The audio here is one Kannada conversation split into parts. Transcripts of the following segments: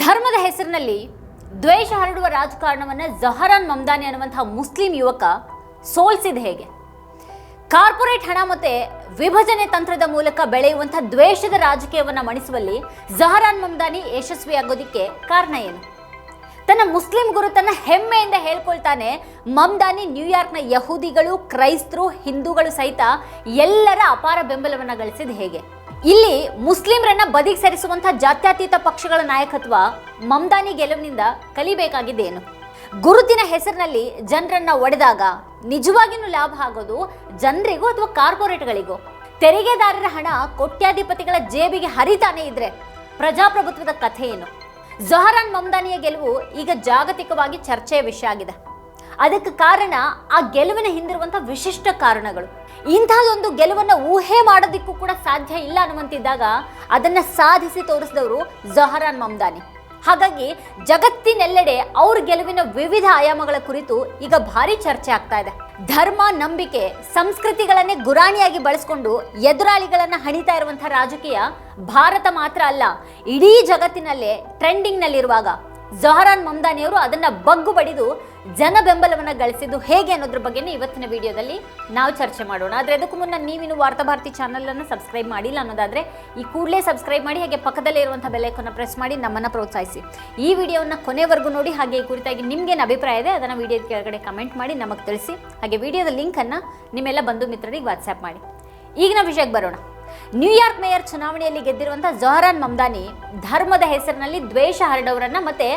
ಧರ್ಮದ ಹೆಸರಿನಲ್ಲಿ ದ್ವೇಷ ಹರಡುವ ರಾಜಕಾರಣವನ್ನು ಜಹರಾನ್ ಮಮ್ದಾನಿ ಅನ್ನುವಂತಹ ಮುಸ್ಲಿಂ ಯುವಕ ಸೋಲ್ಸಿದ ಹೇಗೆ? ಕಾರ್ಪೊರೇಟ್ ಹಣ ಮತ್ತೆ ವಿಭಜನೆ ತಂತ್ರದ ಮೂಲಕ ಬೆಳೆಯುವಂಥ ದ್ವೇಷದ ರಾಜಕೀಯವನ್ನು ಮಣಿಸುವಲ್ಲಿ ಜಹರಾನ್ ಮಮ್ದಾನಿ ಯಶಸ್ವಿಯಾಗೋದಿಕ್ಕೆ ಕಾರಣ ಏನು? ತನ್ನ ಮುಸ್ಲಿಂ ಗುರುತನ್ನ ಹೆಮ್ಮೆಯಿಂದ ಹೇಳ್ಕೊಳ್ತಾನೆ, ಮಮ್ದಾನಿ ನ್ಯೂಯಾರ್ಕ್ನ ಯಹೂದಿಗಳು, ಕ್ರೈಸ್ತರು, ಹಿಂದೂಗಳು ಸಹಿತ ಎಲ್ಲರ ಅಪಾರ ಬೆಂಬಲವನ್ನು ಗಳಿಸಿದ ಹೇಗೆ? ಇಲ್ಲಿ ಮುಸ್ಲಿಮರನ್ನ ಬದಿಗೆ ಸರಿಸುವಂತಹ ಜಾತ್ಯತೀತ ಪಕ್ಷಗಳ ನಾಯಕತ್ವ ಮಮ್ದಾನಿ ಗೆಲುವಿನಿಂದ ಕಲಿಬೇಕಾಗಿದ್ದೇನು? ಗುರುತಿನ ಹೆಸರಿನಲ್ಲಿ ಜನರನ್ನ ಒಡೆದಾಗ ನಿಜವಾಗಿಯೂ ಲಾಭ ಆಗೋದು ಜನರಿಗೂ ಅಥವಾ ಕಾರ್ಪೊರೇಟ್ಗಳಿಗೂ? ತೆರಿಗೆದಾರರ ಹಣ ಕೋಟ್ಯಾಧಿಪತಿಗಳ ಜೇಬಿಗೆ ಹರಿತಾನೆ ಇದ್ರೆ ಪ್ರಜಾಪ್ರಭುತ್ವದ ಕಥೆ ಏನು? ಜೊಹರಾನ್ ಮಮ್ದಾನಿಯ ಗೆಲುವು ಈಗ ಜಾಗತಿಕವಾಗಿ ಚರ್ಚೆಯ ವಿಷಯ ಆಗಿದೆ. ಅದಕ್ಕೆ ಕಾರಣ ಆ ಗೆಲುವಿನ ಹಿಂದಿರುವಂಥ ವಿಶಿಷ್ಟ ಕಾರಣಗಳು. ಇಂಥದ್ದೊಂದು ಗೆಲುವನ್ನು ಊಹೆ ಮಾಡೋದಕ್ಕೂ ಕೂಡ ಸಾಧ್ಯ ಇಲ್ಲ ಅನ್ನುವಂತಿದ್ದಾಗ ಅದನ್ನ ಸಾಧಿಸಿ ತೋರಿಸಿದವರು ಜಹರಾನ್ ಮಮ್ದಾನಿ. ಹಾಗಾಗಿ ಜಗತ್ತಿನೆಲ್ಲೆಡೆ ಅವ್ರ ಗೆಲುವಿನ ವಿವಿಧ ಆಯಾಮಗಳ ಕುರಿತು ಈಗ ಭಾರಿ ಚರ್ಚೆ ಆಗ್ತಾ ಇದೆ. ಧರ್ಮ, ನಂಬಿಕೆ, ಸಂಸ್ಕೃತಿಗಳನ್ನೇ ಗುರಾಣಿಯಾಗಿ ಬಳಸ್ಕೊಂಡು ಎದುರಾಳಿಗಳನ್ನ ಹಣಿತಾ ಇರುವಂತಹ ರಾಜಕೀಯ ಭಾರತ ಮಾತ್ರ ಅಲ್ಲ, ಇಡೀ ಜಗತ್ತಿನಲ್ಲೇ ಟ್ರೆಂಡಿಂಗ್ನಲ್ಲಿರುವಾಗ ಜಹರಾನ್ ಮಮ್ದಾನಿಯವರು ಅದನ್ನ ಬಗ್ಗು ಬಡಿದು ಜನ ಬೆಂಬಲವನ್ನು ಗಳಿಸಿದ್ದು ಹೇಗೆ ಅನ್ನೋದ್ರ ಬಗ್ಗೆನೇ ಇವತ್ತಿನ ವಿಡಿಯೋದಲ್ಲಿ ನಾವು ಚರ್ಚೆ ಮಾಡೋಣ. ಆದರೆ ಅದಕ್ಕೂ ಮುನ್ನ ನೀವಿನ್ನು ವಾರ್ತಾಭಾರತಿ ಚಾನಲನ್ನು ಸಬ್ಸ್ಕ್ರೈಬ್ ಮಾಡಿಲ್ಲ ಅನ್ನೋದಾದ್ರೆ ಈ ಕೂಡಲೇ ಸಬ್ಸ್ಕ್ರೈಬ್ ಮಾಡಿ, ಹಾಗೆ ಪಕ್ಕದಲ್ಲೇ ಇರುವಂಥ ಬೆಲೆಕನ್ನು ಪ್ರೆಸ್ ಮಾಡಿ ನಮ್ಮನ್ನ ಪ್ರೋತ್ಸಾಹಿಸಿ. ಈ ವಿಡಿಯೋವನ್ನು ಕೊನೆವರೆಗೂ ನೋಡಿ, ಹಾಗೆ ಈ ಕುರಿತಾಗಿ ನಿಮ್ಗೇನು ಅಭಿಪ್ರಾಯ ಇದೆ ಅದನ್ನ ವಿಡಿಯೋದ ಕೆಳಗಡೆ ಕಮೆಂಟ್ ಮಾಡಿ ನಮಗೆ ತಿಳಿಸಿ, ಹಾಗೆ ವಿಡಿಯೋದ ಲಿಂಕ್ ಅನ್ನ ನಿಮ್ಮೆಲ್ಲ ಬಂಧು ಮಿತ್ರರಿಗೆ ವಾಟ್ಸ್ಆ್ಯಪ್ ಮಾಡಿ. ಈಗಿನ ವಿಷಯಕ್ಕೆ ಬರೋಣ. ನ್ಯೂಯಾರ್ಕ್ ಮೇಯರ್ ಚುನಾವಣೆಯಲ್ಲಿ ಗೆದ್ದಿರುವಂಥ ಜೊಹರಾನ್ ಮಮ್ದಾನಿ ಧರ್ಮದ ಹೆಸರಿನಲ್ಲಿ ದ್ವೇಷ ಹರಡೋರನ್ನ ಮತ್ತೆ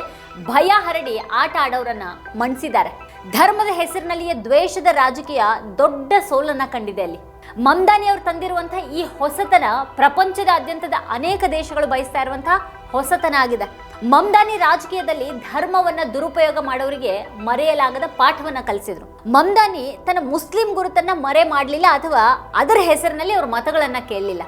ಭಯ ಹರಡಿ ಆಟ ಆಡೋರನ್ನ ಮಣಿಸಿದ್ದಾರೆ ಧರ್ಮದ ಹೆಸರಿನಲ್ಲಿಯೇ ದ್ವೇಷದ ರಾಜಕೀಯ ದೊಡ್ಡ ಸೋಲನ್ನ ಕಂಡಿದೆ ಅಲ್ಲಿ. ಮಮ್ದಾನಿ ಅವರು ತಂದಿರುವಂತಹ ಈ ಹೊಸತನ ಪ್ರಪಂಚದಾದ್ಯಂತದ ಅನೇಕ ದೇಶಗಳು ಬಯಸ್ತಾ ಇರುವಂತಹ ಹೊಸತನ ಆಗಿದೆ. ಮಮ್ದಾನಿ ರಾಜಕೀಯದಲ್ಲಿ ಧರ್ಮವನ್ನ ದುರುಪಯೋಗ ಮಾಡೋರಿಗೆ ಮರೆಯಲಾಗದ ಪಾಠವನ್ನ ಕಲಿಸಿದ್ರು. ಮಮ್ದಾನಿ ತನ್ನ ಮುಸ್ಲಿಂ ಗುರುತನ್ನ ಮರೆ ಮಾಡಲಿಲ್ಲ ಅಥವಾ ಅದರ ಹೆಸರಿನಲ್ಲಿ ಅವ್ರ ಮತಗಳನ್ನ ಕೇಳಲಿಲ್ಲ.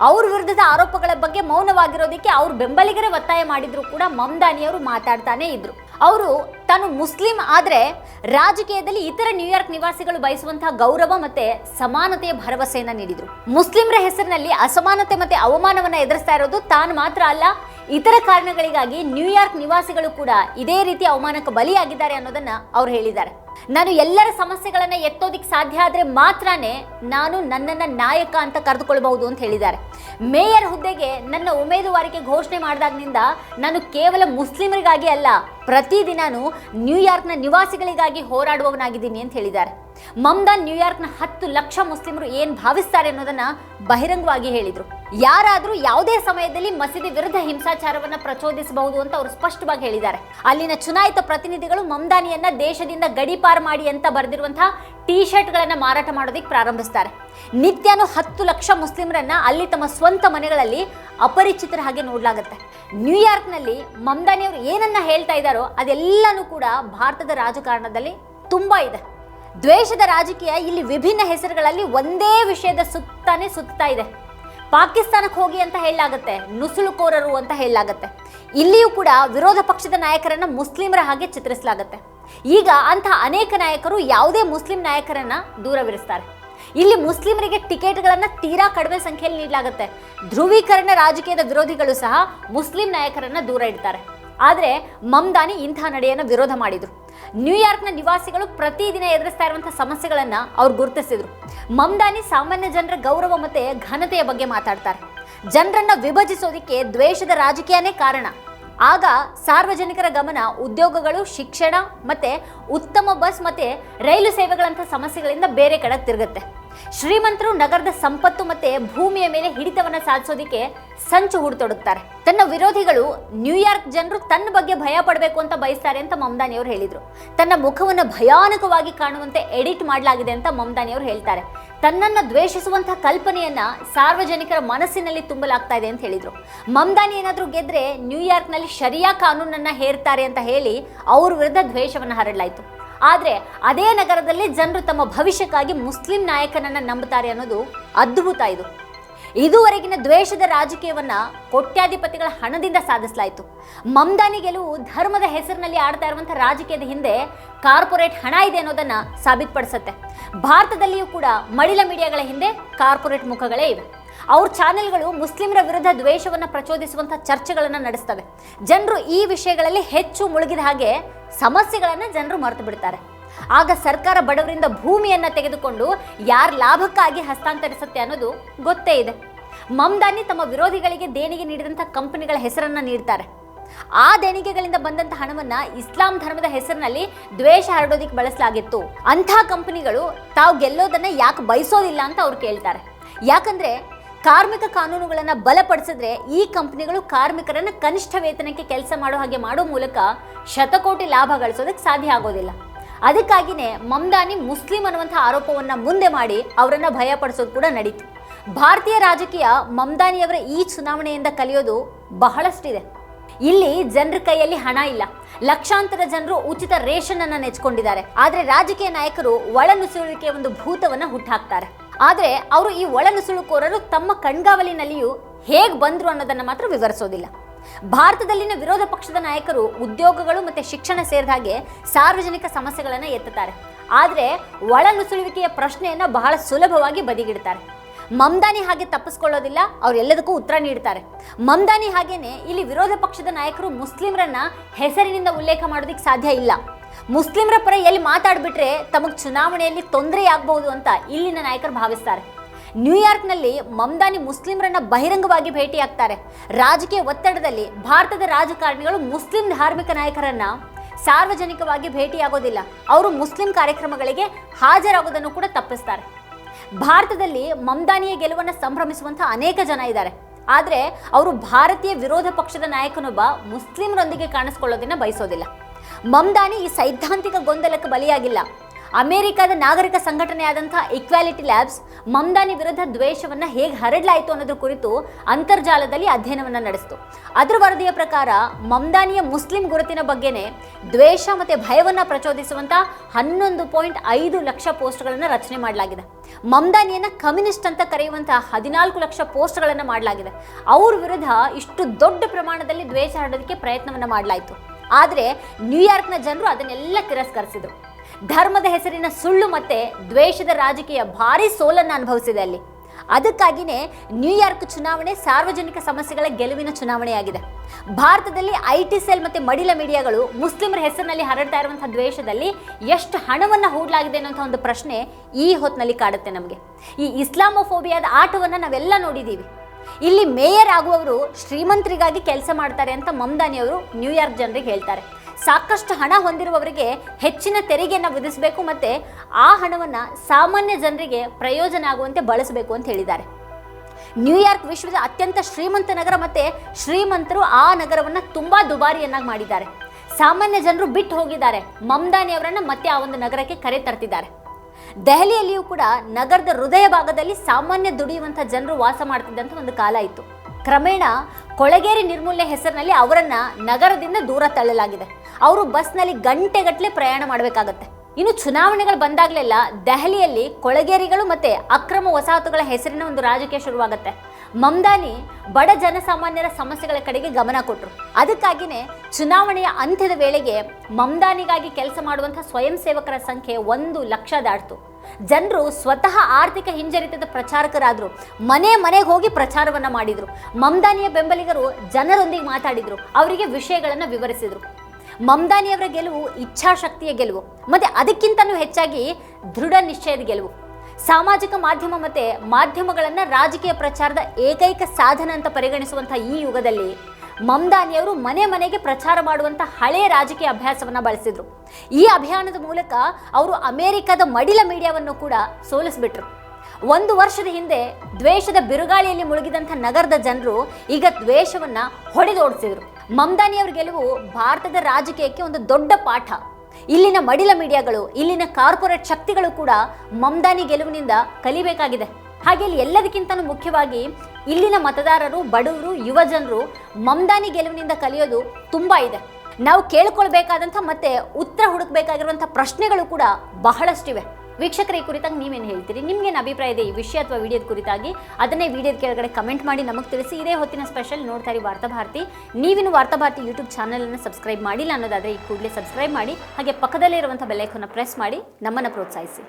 ಅವ್ರ ವಿರುದ್ಧದ ಆರೋಪಗಳ ಬಗ್ಗೆ ಮೌನವಾಗಿರೋದಕ್ಕೆ ಅವ್ರ ಬೆಂಬಲಿಗರೇ ಒತ್ತಾಯ ಮಾಡಿದ್ರು ಕೂಡ ಮಮ್ದಾನಿಯವರು ಮಾತಾಡ್ತಾನೆ ಇದ್ರು. ಅವರು ತಾನು ಮುಸ್ಲಿಂ ಆದರೆ ರಾಜಕೀಯದಲ್ಲಿ ಇತರ ನ್ಯೂಯಾರ್ಕ್ ನಿವಾಸಿಗಳು ಬಯಸುವಂತಹ ಗೌರವ ಮತ್ತೆ ಸಮಾನತೆಯ ಭರವಸೆಯನ್ನು ನೀಡಿದರು. ಮುಸ್ಲಿಮರ ಹೆಸರಿನಲ್ಲಿ ಅಸಮಾನತೆ ಮತ್ತೆ ಅವಮಾನವನ್ನು ಎದುರಿಸ್ತಾ ಇರೋದು ತಾನು ಮಾತ್ರ ಅಲ್ಲ, ಇತರ ಕಾರಣಗಳಿಗಾಗಿ ನ್ಯೂಯಾರ್ಕ್ ನಿವಾಸಿಗಳು ಕೂಡ ಇದೇ ರೀತಿ ಅವಮಾನಕ್ಕೆ ಬಲಿಯಾಗಿದ್ದಾರೆ ಅನ್ನೋದನ್ನ ಅವ್ರು ಹೇಳಿದ್ದಾರೆ. ನಾನು ಎಲ್ಲರ ಸಮಸ್ಯೆಗಳನ್ನು ಎತ್ತೋದಿಕ್ಕೆ ಸಾಧ್ಯ ಆದ್ರೆ ಮಾತ್ರನೇ ನಾನು ನನ್ನನ್ನ ನಾಯಕ ಅಂತ ಕರೆದುಕೊಳ್ಬಹುದು ಅಂತ ಹೇಳಿದ್ದಾರೆ. ಮೇಯರ್ ಹುದ್ದೆಗೆ ನನ್ನ ಉಮೇದುವಾರಿಕೆ ಘೋಷಣೆ ಮಾಡಿದಾಗಿನಿಂದ ನಾನು ಕೇವಲ ಮುಸ್ಲಿಮರಿಗಾಗಿ ಅಲ್ಲ ಪ್ರತಿದಿನಾನು ನ್ಯೂಯಾರ್ಕ್ನ ನಿವಾಸಿಗಳಿಗಾಗಿ ಹೋರಾಡುವವನಾಗಿದ್ದೀನಿ ಅಂತ ಹೇಳಿದ್ದಾರೆ. ಮಮ್ದಾನ್ ನ್ಯೂಯಾರ್ಕ್ನ ಹತ್ತು ಲಕ್ಷ ಮುಸ್ಲಿಮರು ಏನು ಭಾವಿಸ್ತಾರೆ ಅನ್ನೋದನ್ನ ಬಹಿರಂಗವಾಗಿ ಹೇಳಿದರು. ಯಾರಾದರೂ ಯಾವುದೇ ಸಮಯದಲ್ಲಿ ಮಸೀದಿ ವಿರುದ್ಧ ಹಿಂಸಾಚಾರವನ್ನ ಪ್ರಚೋದಿಸಬಹುದು ಅಂತ ಅವರು ಸ್ಪಷ್ಟವಾಗಿ ಹೇಳಿದ್ದಾರೆ. ಅಲ್ಲಿನ ಚುನಾಯಿತ ಪ್ರತಿನಿಧಿಗಳು ಮಮ್ದಾನಿಯನ್ನ ದೇಶದಿಂದ ಗಡಿಪಾರು ಮಾಡಿ ಅಂತ ಬರೆದಿರುವಂತಹ ಟಿ ಶರ್ಟ್ಗಳನ್ನು ಮಾರಾಟ ಮಾಡೋದಕ್ಕೆ ಪ್ರಾರಂಭಿಸ್ತಾರೆ. ನಿತ್ಯನೂ ಹತ್ತು ಲಕ್ಷ ಮುಸ್ಲಿಮರನ್ನ ಅಲ್ಲಿ ತಮ್ಮ ಸ್ವಂತ ಮನೆಗಳಲ್ಲಿ ಅಪರಿಚಿತರ ಹಾಗೆ ನೋಡ್ಲಾಗತ್ತೆ. ನ್ಯೂಯಾರ್ಕ್ನಲ್ಲಿ ಮಮ್ದಾನಿ ಅವರು ಏನನ್ನ ಹೇಳ್ತಾ ಇದ್ದಾರೋ ಅದೆಲ್ಲನೂ ಕೂಡ ಭಾರತದ ರಾಜಕಾರಣದಲ್ಲಿ ತುಂಬಾ ಇದೆ. ದ್ವೇಷದ ರಾಜಕೀಯ ಇಲ್ಲಿ ವಿಭಿನ್ನ ಹೆಸರುಗಳಲ್ಲಿ ಒಂದೇ ವಿಷಯದ ಸುತ್ತಾನೆ ಸುತ್ತಾ ಇದೆ. ಪಾಕಿಸ್ತಾನಕ್ಕೆ ಹೋಗಿ ಅಂತ ಹೇಳಲಾಗುತ್ತೆ, ನುಸುಳುಕೋರರು ಅಂತ ಹೇಳಲಾಗುತ್ತೆ. ಇಲ್ಲಿಯೂ ಕೂಡ ವಿರೋಧ ಪಕ್ಷದ ನಾಯಕರನ್ನ ಮುಸ್ಲಿಮರ ಹಾಗೆ ಚಿತ್ರಿಸಲಾಗುತ್ತೆ. ಈಗ ಅಂತಹ ಅನೇಕ ನಾಯಕರು ಯಾವುದೇ ಮುಸ್ಲಿಂ ನಾಯಕರನ್ನ ದೂರವಿರಿಸ್ತಾರೆ. ಇಲ್ಲಿ ಮುಸ್ಲಿಮರಿಗೆ ಟಿಕೆಟ್ಗಳನ್ನು ತೀರಾ ಕಡಿಮೆ ಸಂಖ್ಯೆಯಲ್ಲಿ ನೀಡಲಾಗುತ್ತೆ. ಧ್ರುವೀಕರಣ ರಾಜಕೀಯದ ವಿರೋಧಿಗಳು ಸಹ ಮುಸ್ಲಿಂ ನಾಯಕರನ್ನ ದೂರ ಇಡ್ತಾರೆ. ಆದರೆ ಮಮ್ದಾನಿ ಇಂತಹ ನಡೆಯನ್ನು ವಿರೋಧ ಮಾಡಿದ್ರು. ನ್ಯೂಯಾರ್ಕ್ನ ನಿವಾಸಿಗಳು ಪ್ರತಿದಿನ ಎದುರಿಸ್ತಾ ಇರುವಂತಹ ಸಮಸ್ಯೆಗಳನ್ನ ಅವ್ರು ಗುರುತಿಸಿದ್ರು. ಮಮ್ದಾನಿ ಸಾಮಾನ್ಯ ಜನರ ಗೌರವ ಮತ್ತೆ ಘನತೆಯ ಬಗ್ಗೆ ಮಾತಾಡ್ತಾರೆ. ಜನರನ್ನ ವಿಭಜಿಸೋದಿಕ್ಕೆ ದ್ವೇಷದ ರಾಜಕೀಯನೇ ಕಾರಣ. ಆಗ ಸಾರ್ವಜನಿಕರ ಗಮನ ಉದ್ಯೋಗಗಳು, ಶಿಕ್ಷಣ ಮತ್ತೆ ಉತ್ತಮ ಬಸ್ ಮತ್ತೆ ರೈಲು ಸೇವೆಗಳಂಥ ಸಮಸ್ಯೆಗಳಿಂದ ಬೇರೆ ಕಡೆ ತಿರುಗುತ್ತೆ. ಶ್ರೀಮಂತರು ನಗರದ ಸಂಪತ್ತು ಮತ್ತೆ ಭೂಮಿಯ ಮೇಲೆ ಹಿಡಿತವನ್ನ ಸಾಧಿಸೋದಿಕ್ಕೆ ಸಂಚು ಹೂಡ್ತೊಡಗ್ತಾರೆ. ತನ್ನ ವಿರೋಧಿಗಳು ನ್ಯೂಯಾರ್ಕ್ ಜನರು ತನ್ನ ಬಗ್ಗೆ ಭಯ ಪಡಬೇಕು ಅಂತ ಬಯಸ್ತಾರೆ ಅಂತ ಮಮ್ದಾನಿ ಅವರು ಹೇಳಿದರು. ತನ್ನ ಮುಖವನ್ನು ಭಯಾನಕವಾಗಿ ಕಾಣುವಂತೆ ಎಡಿಟ್ ಮಾಡಲಾಗಿದೆ ಅಂತ ಮಮದಾನಿಯವರು ಹೇಳ್ತಾರೆ. ತನ್ನನ್ನ ದ್ವೇಷಿಸುವಂತಹ ಕಲ್ಪನೆಯನ್ನ ಸಾರ್ವಜನಿಕರ ಮನಸ್ಸಿನಲ್ಲಿ ತುಂಬಲಾಗ್ತಾ ಇದೆ ಅಂತ ಹೇಳಿದರು. ಮಮ್ದಾನಿ ಏನಾದರೂ ಗೆದ್ರೆ ನ್ಯೂಯಾರ್ಕ್ನಲ್ಲಿ ಶರಿಯಾ ಕಾನೂನನ್ನ ಹೇರ್ತಾರೆ ಅಂತ ಹೇಳಿ ಅವ್ರ ವಿರುದ್ಧ ದ್ವೇಷವನ್ನು ಹರಡಲಾಯಿತು. ಆದರೆ ಅದೇ ನಗರದಲ್ಲಿ ಜನರು ತಮ್ಮ ಭವಿಷ್ಯಕ್ಕಾಗಿ ಮುಸ್ಲಿಂ ನಾಯಕನನ್ನ ನಂಬುತ್ತಾರೆ ಅನ್ನೋದು ಅದ್ಭುತ ಇದು. ಇದುವರೆಗಿನ ದ್ವೇಷದ ರಾಜಕೀಯವನ್ನ ಕೋಟ್ಯಾಧಿಪತಿಗಳ ಹಣದಿಂದ ಸಾಧಿಸಲಾಯಿತು. ಮಮ್ದಾನಿ ಗೆಲುವು ಧರ್ಮದ ಹೆಸರಿನಲ್ಲಿ ಆಡ್ತಾ ಇರುವಂತಹ ರಾಜಕೀಯದ ಹಿಂದೆ ಕಾರ್ಪೊರೇಟ್ ಹಣ ಇದೆ ಅನ್ನೋದನ್ನ ಸಾಬೀತುಪಡಿಸುತ್ತೆ. ಭಾರತದಲ್ಲಿಯೂ ಕೂಡ ಮಡಿಲ ಮೀಡಿಯಾಗಳ ಹಿಂದೆ ಕಾರ್ಪೊರೇಟ್ ಮುಖಗಳೇ ಇವೆ. ಅವ್ರ ಚಾನೆಲ್ಗಳು ಮುಸ್ಲಿಮರ ವಿರುದ್ಧ ದ್ವೇಷವನ್ನು ಪ್ರಚೋದಿಸುವಂಥ ಚರ್ಚೆಗಳನ್ನು ನಡೆಸ್ತವೆ. ಜನರು ಈ ವಿಷಯಗಳಲ್ಲಿ ಹೆಚ್ಚು ಮುಳುಗಿದ ಹಾಗೆ ಸಮಸ್ಯೆಗಳನ್ನು ಜನರು ಮರೆತು ಬಿಡ್ತಾರೆ. ಆಗ ಸರ್ಕಾರ ಬಡವರಿಂದ ಭೂಮಿಯನ್ನ ತೆಗೆದುಕೊಂಡು ಯಾರ ಲಾಭಕ್ಕಾಗಿ ಹಸ್ತಾಂತರಿಸುತ್ತೆ ಅನ್ನೋದು ಗೊತ್ತೇ ಇದೆ. ಮಮ್ದಾನಿ ತಮ್ಮ ವಿರೋಧಿಗಳಿಗೆ ದೇಣಿಗೆ ನೀಡಿದಂಥ ಕಂಪನಿಗಳ ಹೆಸರನ್ನ ನೀಡ್ತಾರೆ. ಆ ದೇಣಿಗೆಗಳಿಂದ ಬಂದಂಥ ಹಣವನ್ನ ಇಸ್ಲಾಂ ಧರ್ಮದ ಹೆಸರಿನಲ್ಲಿ ದ್ವೇಷ ಹರಡೋದಿಕ್ಕೆ ಬಳಸಲಾಗಿತ್ತು. ಅಂಥ ಕಂಪನಿಗಳು ತಾವು ಗೆಲ್ಲೋದನ್ನ ಯಾಕೆ ಬಯಸೋದಿಲ್ಲ ಅಂತ ಅವ್ರು ಕೇಳ್ತಾರೆ. ಯಾಕಂದ್ರೆ ಕಾರ್ಮಿಕ ಕಾನೂನುಗಳನ್ನು ಬಲಪಡಿಸಿದ್ರೆ ಈ ಕಂಪನಿಗಳು ಕಾರ್ಮಿಕರನ್ನ ಕನಿಷ್ಠ ವೇತನಕ್ಕೆ ಕೆಲಸ ಮಾಡೋ ಹಾಗೆ ಮಾಡೋ ಮೂಲಕ ಶತಕೋಟಿ ಲಾಭ ಗಳಿಸೋದಕ್ಕೆ ಸಾಧ್ಯ ಆಗೋದಿಲ್ಲ. ಅದಕ್ಕಾಗಿನೇ ಮಮ್ದಾನಿ ಮುಸ್ಲಿಂ ಅನ್ನುವಂಥ ಆರೋಪವನ್ನು ಮುಂದೆ ಮಾಡಿ ಅವರನ್ನು ಭಯಪಡಿಸೋದು ಕೂಡ ನಡೀತು. ಭಾರತೀಯ ರಾಜಕೀಯ ಮಮ್ದಾನಿಯವರ ಈ ಚುನಾವಣೆಯಿಂದ ಕಲಿಯೋದು ಬಹಳಷ್ಟಿದೆ. ಇಲ್ಲಿ ಜನರ ಕೈಯಲ್ಲಿ ಹಣ ಇಲ್ಲ. ಲಕ್ಷಾಂತರ ಜನರು ಉಚಿತ ರೇಷನ್ ಅನ್ನ ನೆಚ್ಕೊಂಡಿದ್ದಾರೆ. ಆದರೆ ರಾಜಕೀಯ ನಾಯಕರು ಒಳನುಸುಳುವಿಕೆಯ ಒಂದು ಭೂತವನ್ನ ಹುಟ್ಟಾಕ್ತಾರೆ. ಆದರೆ ಅವರು ಈ ಒಳನುಸುಳುಕೋರರು ತಮ್ಮ ಕಣ್ಗಾವಲಿನಲ್ಲಿಯೂ ಹೇಗೆ ಬಂದರು ಅನ್ನೋದನ್ನ ಮಾತ್ರ ವಿವರಿಸೋದಿಲ್ಲ. ಭಾರತದಲ್ಲಿನ ವಿರೋಧ ಪಕ್ಷದ ನಾಯಕರು ಉದ್ಯೋಗಗಳು ಮತ್ತೆ ಶಿಕ್ಷಣ ಸೇರಿದ ಹಾಗೆ ಸಾರ್ವಜನಿಕ ಸಮಸ್ಯೆಗಳನ್ನು ಎತ್ತುತ್ತಾರೆ. ಆದ್ರೆ ಒಳನುಸುಳುವಿಕೆಯ ಪ್ರಶ್ನೆಯನ್ನ ಬಹಳ ಸುಲಭವಾಗಿ ಬದಿಗಿಡ್ತಾರೆ. ಮಮ್ದಾನಿ ಹಾಗೆ ತಪ್ಪಿಸ್ಕೊಳ್ಳೋದಿಲ್ಲ ಅವರೆಲ್ಲದಕ್ಕೂ ಉತ್ತರ ನೀಡ್ತಾರೆ. ಮಮ್ದಾನಿ ಹಾಗೇನೆ ಇಲ್ಲಿ ವಿರೋಧ ಪಕ್ಷದ ನಾಯಕರು ಮುಸ್ಲಿಮರನ್ನ ಹೆಸರಿನಿಂದ ಉಲ್ಲೇಖ ಮಾಡೋದಕ್ಕೆ ಸಾಧ್ಯ ಇಲ್ಲ. ಮುಸ್ಲಿಮರ ಪರ ಎಲ್ಲಿ ಮಾತಾಡ್ಬಿಟ್ರೆ ತಮಗೆ ಚುನಾವಣೆಯಲ್ಲಿ ತೊಂದರೆ ಆಗ್ಬಹುದು ಅಂತ ಇಲ್ಲಿನ ನಾಯಕರು ಭಾವಿಸ್ತಾರೆ. ನ್ಯೂಯಾರ್ಕ್ನಲ್ಲಿ ಮಮ್ದಾನಿ ಮುಸ್ಲಿಮರನ್ನ ಬಹಿರಂಗವಾಗಿ ಭೇಟಿಯಾಗ್ತಾರೆ. ರಾಜಕೀಯ ಒತ್ತಡದಲ್ಲಿ ಭಾರತದ ರಾಜಕಾರಣಿಗಳು ಮುಸ್ಲಿಂ ಧಾರ್ಮಿಕ ನಾಯಕರನ್ನ ಸಾರ್ವಜನಿಕವಾಗಿ ಭೇಟಿಯಾಗೋದಿಲ್ಲ. ಅವರು ಮುಸ್ಲಿಂ ಕಾರ್ಯಕ್ರಮಗಳಿಗೆ ಹಾಜರಾಗೋದನ್ನು ಕೂಡ ತಪ್ಪಿಸ್ತಾರೆ. ಭಾರತದಲ್ಲಿ ಮಮ್ದಾನಿಯ ಗೆಲುವನ್ನು ಸಂಭ್ರಮಿಸುವಂಥ ಅನೇಕ ಜನ ಇದ್ದಾರೆ. ಆದರೆ ಅವರು ಭಾರತೀಯ ವಿರೋಧ ಪಕ್ಷದ ನಾಯಕನೊಬ್ಬ ಮುಸ್ಲಿಮರೊಂದಿಗೆ ಕಾಣಿಸ್ಕೊಳ್ಳೋದನ್ನು ಬಯಸೋದಿಲ್ಲ. ಮಮ್ದಾನಿ ಈ ಸೈದ್ಧಾಂತಿಕ ಗೊಂದಲಕ್ಕೆ ಬಲಿಯಾಗಿಲ್ಲ. ಅಮೆರಿಕದ ನಾಗರಿಕ ಸಂಘಟನೆಯಾದಂಥ ಇಕ್ವಾಲಿಟಿ ಲ್ಯಾಬ್ಸ್ ಮಮ್ದಾನಿ ವಿರುದ್ಧ ದ್ವೇಷವನ್ನು ಹೇಗೆ ಹರಡಲಾಯಿತು ಅನ್ನೋದ್ರ ಕುರಿತು ಅಂತರ್ಜಾಲದಲ್ಲಿ ಅಧ್ಯಯನವನ್ನು ನಡೆಸಿತು. ಅದರ ವರದಿಯ ಪ್ರಕಾರ ಮಮ್ದಾನಿಯ ಮುಸ್ಲಿಂ ಗುರುತಿನ ಬಗ್ಗೆನೇ ದ್ವೇಷ ಮತ್ತು ಭಯವನ್ನು ಪ್ರಚೋದಿಸುವಂಥ ಹನ್ನೊಂದು ಪಾಯಿಂಟ್ ಐದು ಲಕ್ಷ ಪೋಸ್ಟ್ಗಳನ್ನು ರಚನೆ ಮಾಡಲಾಗಿದೆ. ಮಮ್ದಾನಿಯನ್ನು ಕಮ್ಯುನಿಸ್ಟ್ ಅಂತ ಕರೆಯುವಂಥ ಹದಿನಾಲ್ಕು ಲಕ್ಷ ಪೋಸ್ಟ್ಗಳನ್ನು ಮಾಡಲಾಗಿದೆ. ಅವ್ರ ವಿರುದ್ಧ ಇಷ್ಟು ದೊಡ್ಡ ಪ್ರಮಾಣದಲ್ಲಿ ದ್ವೇಷ ಹರಡೋದಕ್ಕೆ ಪ್ರಯತ್ನವನ್ನು ಮಾಡಲಾಯಿತು. ಆದರೆ ನ್ಯೂಯಾರ್ಕ್ನ ಜನರು ಅದನ್ನೆಲ್ಲ ತಿರಸ್ಕರಿಸಿದರು. ಧರ್ಮದ ಹೆಸರಿನ ಸುಳ್ಳು ಮತ್ತೆ ದ್ವೇಷದ ರಾಜಕೀಯ ಭಾರಿ ಸೋಲನ್ನು ಅನುಭವಿಸಿದೆ ಅಲ್ಲಿ. ಅದಕ್ಕಾಗಿಯೇ ನ್ಯೂಯಾರ್ಕ್ ಚುನಾವಣೆ ಸಾರ್ವಜನಿಕ ಸಮಸ್ಯೆಗಳ ಗೆಲುವಿನ ಚುನಾವಣೆಯಾಗಿದೆ. ಭಾರತದಲ್ಲಿ ಐ ಟಿ ಸೆಲ್ ಮತ್ತು ಮಡಿಲ ಮೀಡಿಯಾಗಳು ಮುಸ್ಲಿಮರ ಹೆಸರಿನಲ್ಲಿ ಹರಡ್ತಾ ಇರುವಂತಹ ದ್ವೇಷದಲ್ಲಿ ಎಷ್ಟು ಹಣವನ್ನು ಹೂಡಲಾಗಿದೆ ಅನ್ನೋಂಥ ಒಂದು ಪ್ರಶ್ನೆ ಈ ಹೊತ್ತಿನಲ್ಲಿ ಕಾಡುತ್ತೆ ನಮಗೆ. ಈ ಇಸ್ಲಾಮೋಫೋಬಿಯಾದ ಆಟವನ್ನು ನಾವೆಲ್ಲ ನೋಡಿದ್ದೀವಿ ಇಲ್ಲಿ ಮೇಯರ್ ಆಗುವವರು ಶ್ರೀಮಂತರಿಗಾಗಿ ಕೆಲಸ ಮಾಡ್ತಾರೆ ಅಂತ ಮಮ್ದಾನಿ ಅವರು ನ್ಯೂಯಾರ್ಕ್ ಜನರಿಗೆ ಹೇಳ್ತಾರೆ. ಸಾಕಷ್ಟು ಹಣ ಹೊಂದಿರುವವರಿಗೆ ಹೆಚ್ಚಿನ ತೆರಿಗೆಯನ್ನು ವಿಧಿಸಬೇಕು ಮತ್ತೆ ಆ ಹಣವನ್ನು ಸಾಮಾನ್ಯ ಜನರಿಗೆ ಪ್ರಯೋಜನ ಆಗುವಂತೆ ಬಳಸಬೇಕು ಅಂತ ಹೇಳಿದ್ದಾರೆ. ನ್ಯೂಯಾರ್ಕ್ ವಿಶ್ವದ ಅತ್ಯಂತ ಶ್ರೀಮಂತ ನಗರ ಮತ್ತೆ ಶ್ರೀಮಂತರು ಆ ನಗರವನ್ನು ತುಂಬಾ ದುಬಾರಿಯನ್ನಾಗಿ ಮಾಡಿದ್ದಾರೆ. ಸಾಮಾನ್ಯ ಜನರು ಬಿಟ್ಟು ಹೋಗಿದ್ದಾರೆ. ಮಮ್ದಾನಿ ಅವರನ್ನು ಮತ್ತೆ ಆ ಒಂದು ನಗರಕ್ಕೆ ಕರೆ ತರ್ತಿದ್ದಾರೆ. ದೆಹಲಿಯಲ್ಲಿಯೂ ಕೂಡ ನಗರದ ಹೃದಯ ಭಾಗದಲ್ಲಿ ಸಾಮಾನ್ಯ ದುಡಿಯುವಂಥ ಜನರು ವಾಸ ಮಾಡ್ತಿದ್ದಂಥ ಒಂದು ಕಾಲ ಇತ್ತು. ಕ್ರಮೇಣ ಕೊಳಗೇರಿ ನಿರ್ಮೂಲನೆ ಹೆಸರಿನಲ್ಲಿ ಅವರನ್ನು ನಗರದಿಂದ ದೂರ ತಳ್ಳಲಾಗಿದೆ. ಅವರು ಬಸ್ನಲ್ಲಿ ಗಂಟೆಗಟ್ಟಲೆ ಪ್ರಯಾಣ ಮಾಡಬೇಕಾಗತ್ತೆ. ಇನ್ನು ಚುನಾವಣೆಗಳು ಬಂದಾಗಲೆಲ್ಲ ದೆಹಲಿಯಲ್ಲಿ ಕೊಳಗೇರಿಗಳು ಮತ್ತೆ ಅಕ್ರಮ ವಸಾಹತುಗಳ ಹೆಸರಿನ ಒಂದು ರಾಜಕೀಯ ಶುರುವಾಗುತ್ತೆ. ಮಮ್ದಾನಿ ಬಡ ಜನಸಾಮಾನ್ಯರ ಸಮಸ್ಯೆಗಳ ಕಡೆಗೆ ಗಮನ ಕೊಟ್ಟರು ಅದಕ್ಕಾಗಿಯೇ ಚುನಾವಣೆಯ ಅಂತ್ಯದ ವೇಳೆಗೆ ಮಮ್ದಾನಿಗಾಗಿ ಕೆಲಸ ಮಾಡುವಂಥ ಸ್ವಯಂ ಸೇವಕರ ಸಂಖ್ಯೆ ಒಂದು ಲಕ್ಷ ದಾಟ್ತು. ಜನರು ಸ್ವತಃ ಆರ್ಥಿಕ ಹಿಂಜರಿತದ ಪ್ರಚಾರಕರಾದರು, ಮನೆ ಮನೆಗೆ ಹೋಗಿ ಪ್ರಚಾರವನ್ನ ಮಾಡಿದರು. ಮಮ್ದಾನಿಯ ಬೆಂಬಲಿಗರು ಜನರೊಂದಿಗೆ ಮಾತಾಡಿದರು, ಅವರಿಗೆ ವಿಷಯಗಳನ್ನು ವಿವರಿಸಿದ್ರು. ಮಮ್ದಾನಿಯವರ ಗೆಲುವು ಇಚ್ಛಾಶಕ್ತಿಯ ಗೆಲುವು, ಮತ್ತು ಅದಕ್ಕಿಂತಲೂ ಹೆಚ್ಚಾಗಿ ದೃಢ ನಿಶ್ಚಯದ ಗೆಲುವು. ಸಾಮಾಜಿಕ ಮಾಧ್ಯಮ ಮತ್ತೆ ಮಾಧ್ಯಮಗಳನ್ನು ರಾಜಕೀಯ ಪ್ರಚಾರದ ಏಕೈಕ ಸಾಧನ ಅಂತ ಪರಿಗಣಿಸುವಂಥ ಈ ಯುಗದಲ್ಲಿ ಮಮ್ದಾನಿಯವರು ಮನೆ ಮನೆಗೆ ಪ್ರಚಾರ ಮಾಡುವಂಥ ಹಳೆಯ ರಾಜಕೀಯ ಅಭ್ಯಾಸವನ್ನು ಬಳಸಿದ್ರು. ಈ ಅಭಿಯಾನದ ಮೂಲಕ ಅವರು ಅಮೆರಿಕದ ಮಡಿಲ ಮೀಡಿಯಾವನ್ನು ಕೂಡ ಸೋಲಿಸ್ಬಿಟ್ರು. ಒಂದು ವರ್ಷದ ಹಿಂದೆ ದ್ವೇಷದ ಬಿರುಗಾಳಿಯಲ್ಲಿ ಮುಳುಗಿದಂಥ ನಗರದ ಜನರು ಈಗ ದ್ವೇಷವನ್ನ ಹೊಡೆದೋಡಿಸಿದ್ರು. ಮಮ್ದಾನಿಯವರ ಗೆಲುವು ಭಾರತದ ರಾಜಕೀಯಕ್ಕೆ ಒಂದು ದೊಡ್ಡ ಪಾಠ. ಇಲ್ಲಿನ ಮಡಿಲ ಮೀಡಿಯಾಗಳು, ಇಲ್ಲಿನ ಕಾರ್ಪೊರೇಟ್ ಶಕ್ತಿಗಳು ಕೂಡ ಮಮ್ದಾನಿ ಗೆಲುವಿನಿಂದ ಕಲಿಬೇಕಾಗಿದೆ. ಹಾಗೆ ಇಲ್ಲಿ ಎಲ್ಲದಕ್ಕಿಂತಲೂ ಮುಖ್ಯವಾಗಿ ಇಲ್ಲಿನ ಮತದಾರರು, ಬಡವರು ಯುವ ಜನರು ಮಮ್ದಾನಿ ಗೆಲುವಿನಿಂದ ಕಲಿಯೋದು ತುಂಬ ಇದೆ. ನಾವು ಕೇಳ್ಕೊಳ್ಬೇಕಾದಂಥ ಮತ್ತೆ ಉತ್ತರ ಹುಡುಕಬೇಕಾಗಿರುವಂಥ ಪ್ರಶ್ನೆಗಳು ಕೂಡ ಬಹಳಷ್ಟಿವೆ. ವೀಕ್ಷಕರ, ಈ ಕುರಿತಾಗಿ ನೀವೇನು ಹೇಳ್ತೀರಿ? ನಿಮ್ಗೇನು ಅಭಿಪ್ರಾಯ ಇದೆ ಈ ವಿಷಯ ಅಥವಾ ವಿಡಿಯೋದ ಕುರಿತಾಗಿ? ಅದನ್ನೇ ವಿಡಿಯೋದ ಕೆಳಗಡೆ ಕಮೆಂಟ್ ಮಾಡಿ, ನಮಗೆ ತಿಳಿಸಿ. ಇದೇ ಹೊತ್ತಿನ ಸ್ಪೆಷಲ್ ನೋಡ್ತಾ ಇರಿ ವಾರ್ತಾಭಾರತಿ ನೀವಿನ ವಾರ್ತಾಭಾರತಿ ಯೂಟ್ಯೂಬ್ ಚಾನಲನ್ನು ಸಬ್ಸ್ಕ್ರೈಬ್ ಮಾಡಿಲ್ಲ ಅನ್ನೋದಾದರೆ ಈ ಕೂಡಲೇ ಸಬ್ಸ್ಕ್ರೈಬ್ ಮಾಡಿ, ಹಾಗೆ ಪಕ್ಕದಲ್ಲೇ ಇರುವಂಥ ಬೆಲ್ಲೈಕನ್ನ ಪ್ರೆಸ್ ಮಾಡಿ, ನಮ್ಮನ್ನು ಪ್ರೋತ್ಸಾಹಿಸಿ.